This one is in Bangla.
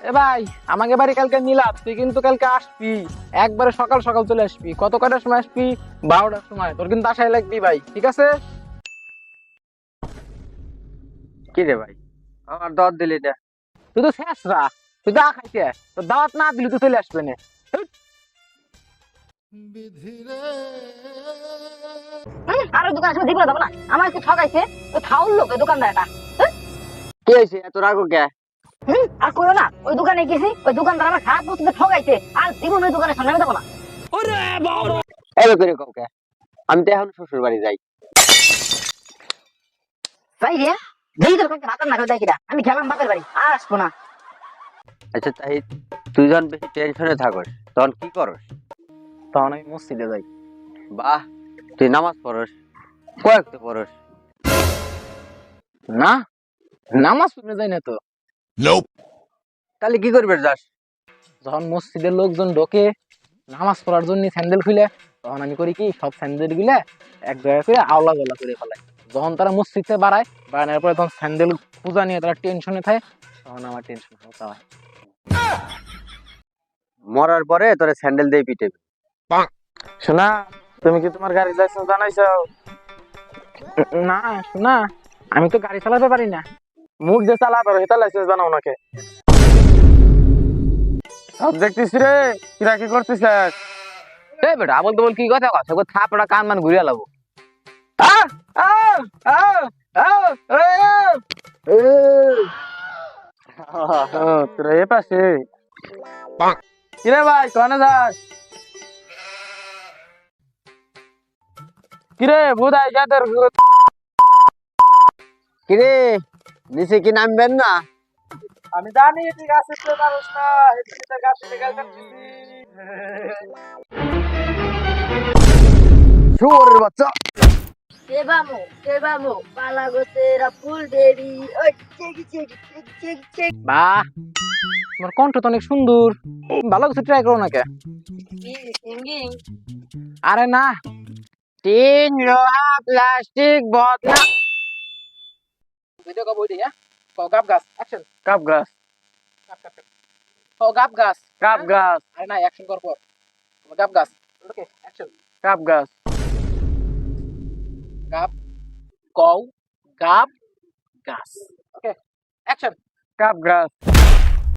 এ ভাই আমাকে বাড়ি কালকে নিলাম তুই কিন্তু কালকে আসবি। একবারে সকাল সকাল চলে আসবি। কত কটার সময় আসবি? বারোটার সময়। তোর কিন্তু আশায় লাগবি ভাই ঠিক আছে? কি রে ভাই? আমার দর দিলি না। তুই তো শেষরা তুই দা খাইতে তোর দাওয়াত না দিলি তুই চলে আসবে না। আরও দোকান সময় দিব না। আমার একটু ঠকাইছে। ওই ফাউল লোক দোকানদারটা কি হয়েছে এত রাগো কে? হুম, আর কইও না ওই দোকানে গেছি ওই দোকানদার আমার খারাপ বস্তুতে ঠকাইছে আর জীবন ওই দোকানের সামনে না। এবে করে আমি তো এখন শ্বশুর বাড়ি যাই তাই রে দেখি তোর না করে দেখি না। আমি গেলাম বাপের বাড়ি আর আসব না। আচ্ছা তাই তুই যখন বেশি টেনশনে থাকস তখন কি করস? তখন আমি মসজিদে যাই। বাহ তুই নামাজ পড়স কয়েকটা পড়স। না নামাজ পড়তে যাই না তো। তাহলে কি করবে যাস যখন মসজিদের লোকজন ঢোকে নামাজ পড়ার জন্য স্যান্ডেল খুলে তখন আমি করি কি সব স্যান্ডেলগুলা এক জায়গায় করে আওলা গলা করে ফেলাই যখন তারা মসজিদে বাড়ায় বাড়ানোর পরে তখন স্যান্ডেল পূজা নিয়ে তারা টেনশনে থাকে তখন আমার টেনশন হতে হয় মরার পরে তোরে স্যান্ডেল দিয়ে পিটে শোনা তুমি কি তোমার গাড়ি লাইসেন্স বানাইছো? না শোনা আমি তো গাড়ি চালাতে পারি না। মুখ যে চালা পারো সেটা লাইসেন্স বানাও নাকে। সব দেখতিস রে কিরা কি করতিস এই বেটা আবল তো বল কি কথা কথা সব থাপড়া কান মান ঘুরিয়া লাবো তোরা এ পাশে কিরে ভাই কনে যাস কিরে বুধাই গাদের কিরে নিচে কি নামবেন না? আমি জানি তুই গাছে তো মানুষ না এদিকে গাছ শুয়োরের বাচ্চা। সেবামো সেবামো পালা গোছেরা ফুল দেবী। ওই চেকি চেকি চেকি চেকি চেকি বাহ তোমার কণ্ঠ তো অনেক সুন্দর। ভালো কিছু ট্রাই করো না কে সিঙ্গিং। আরে না। তিন লোহা প্লাস্টিক বদলা ভিডিও কব ওইটি হ্যাঁ গাব গাছ অ্যাকশন গাব গাছ গাব গাব গাছ গাব গাছ আরে না অ্যাকশন কর পর গাব গাছ ওকে অ্যাকশন গাব গাছ গাব কও গাব গাছ ওকে অ্যাকশন গাব গাছ